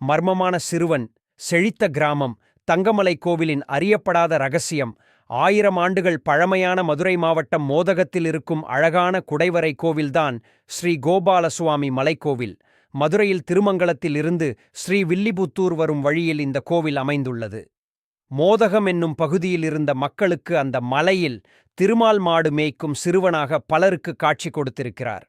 மர்மமான சிறுவன் செழித்த கிராமம் தங்கமலை கோவிலின் அறியப்படாத ரகசியம் ஆயிரம் ஆண்டுகள் பழமையான மதுரை மாவட்டம் மோதகத்தில் இருக்கும் அழகான குடைவரை கோவில்தான் ஸ்ரீ கோபாலசுவாமி மலைக்கோவில் மதுரையில் திருமங்கலத்தில் இருந்து ஸ்ரீ வில்லிபுத்தூர் வரும் வழியில் இந்த கோவில் அமைந்துள்ளது. மோதகம் என்னும் பகுதியில் இருந்த மக்களுக்கு அந்த மலையில் திருமால் மாடு மேய்க்கும் சிறுவனாக பலருக்கு காட்சி கொடுத்திருக்கிறார்.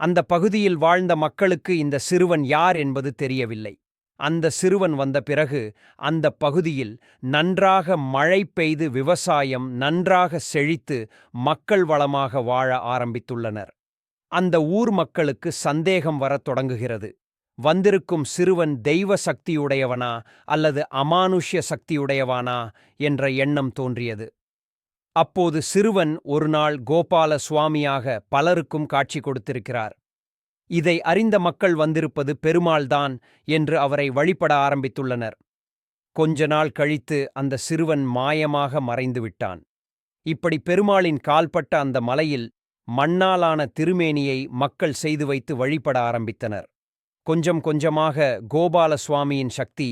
அந்த பகுதியில் வாழ்ந்த மக்களுக்கு இந்த சிறுவன் யார் என்பது தெரியவில்லை. அந்த சிறுவன் வந்த பிறகு அந்த பகுதியில் நன்றாக மழை பெய்து விவசாயம் நன்றாக செழித்து மக்கள் வளமாக வாழ ஆரம்பித்துள்ளனர். அந்த ஊர் மக்களுக்கு சந்தேகம் வரத் தொடங்குகிறது. வந்திருக்கும் சிறுவன் தெய்வ சக்தியுடையவனா அல்லது அமானுஷ்ய சக்தியுடையவானா என்ற எண்ணம் தோன்றியது. அப்போது சிறுவன் ஒருநாள் கோபால சுவாமியாக பலருக்கும் காட்சி கொடுத்திருக்கிறார். இதை அறிந்த மக்கள் வந்திருப்பது பெருமாள்தான் என்று அவரை வழிபட ஆரம்பித்துள்ளனர். கொஞ்ச நாள் கழித்து அந்த சிறுவன் மாயமாக மறைந்து விட்டான். இப்படி பெருமாளின் கால்பட்ட அந்த மலையில் மண்ணாலான திருமேனியை மக்கள் செய்து வைத்து வழிபட ஆரம்பித்தனர். கொஞ்சம் கொஞ்சமாக கோபால சுவாமியின் சக்தி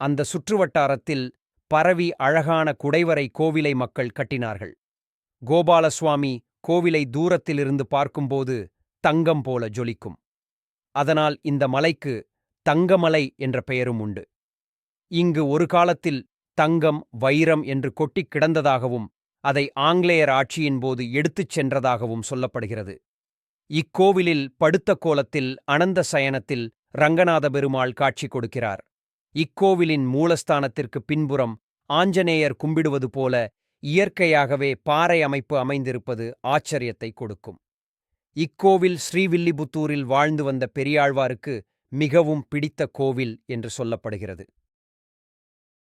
அந்த சுற்றுவட்டாரத்தில் பரவி அழகான குடைவரை கோவிலை மக்கள் கட்டினார்கள். கோபாலசுவாமி கோவிலை தூரத்திலிருந்து பார்க்கும்போது தங்கம் போல ஜொலிக்கும். அதனால் இந்த மலைக்கு தங்கமலை என்ற பெயரும் உண்டு. இங்கு ஒரு காலத்தில் தங்கம் வைரம் என்று கொட்டிக் கிடந்ததாகவும் அதை ஆங்கிலேயர் ஆட்சியின் போது எடுத்துச் சென்றதாகவும் சொல்லப்படுகிறது. இக்கோவிலில் படுத்த கோலத்தில் அனந்த சயனத்தில் ரங்கநாத பெருமாள் காட்சி கொடுக்கிறார். இக்கோவிலின் மூலஸ்தானத்திற்கு பின்புறம் ஆஞ்சநேயர் கும்பிடுவது போல இயற்கையாகவே பாறை அமைப்பு அமைந்திருப்பது ஆச்சரியத்தை கொடுக்கும். இக்கோவில் ஸ்ரீவில்லிபுத்தூரில் வாழ்ந்து வந்த பெரியாழ்வாருக்கு மிகவும் பிடித்த கோவில் என்று சொல்லப்படுகிறது.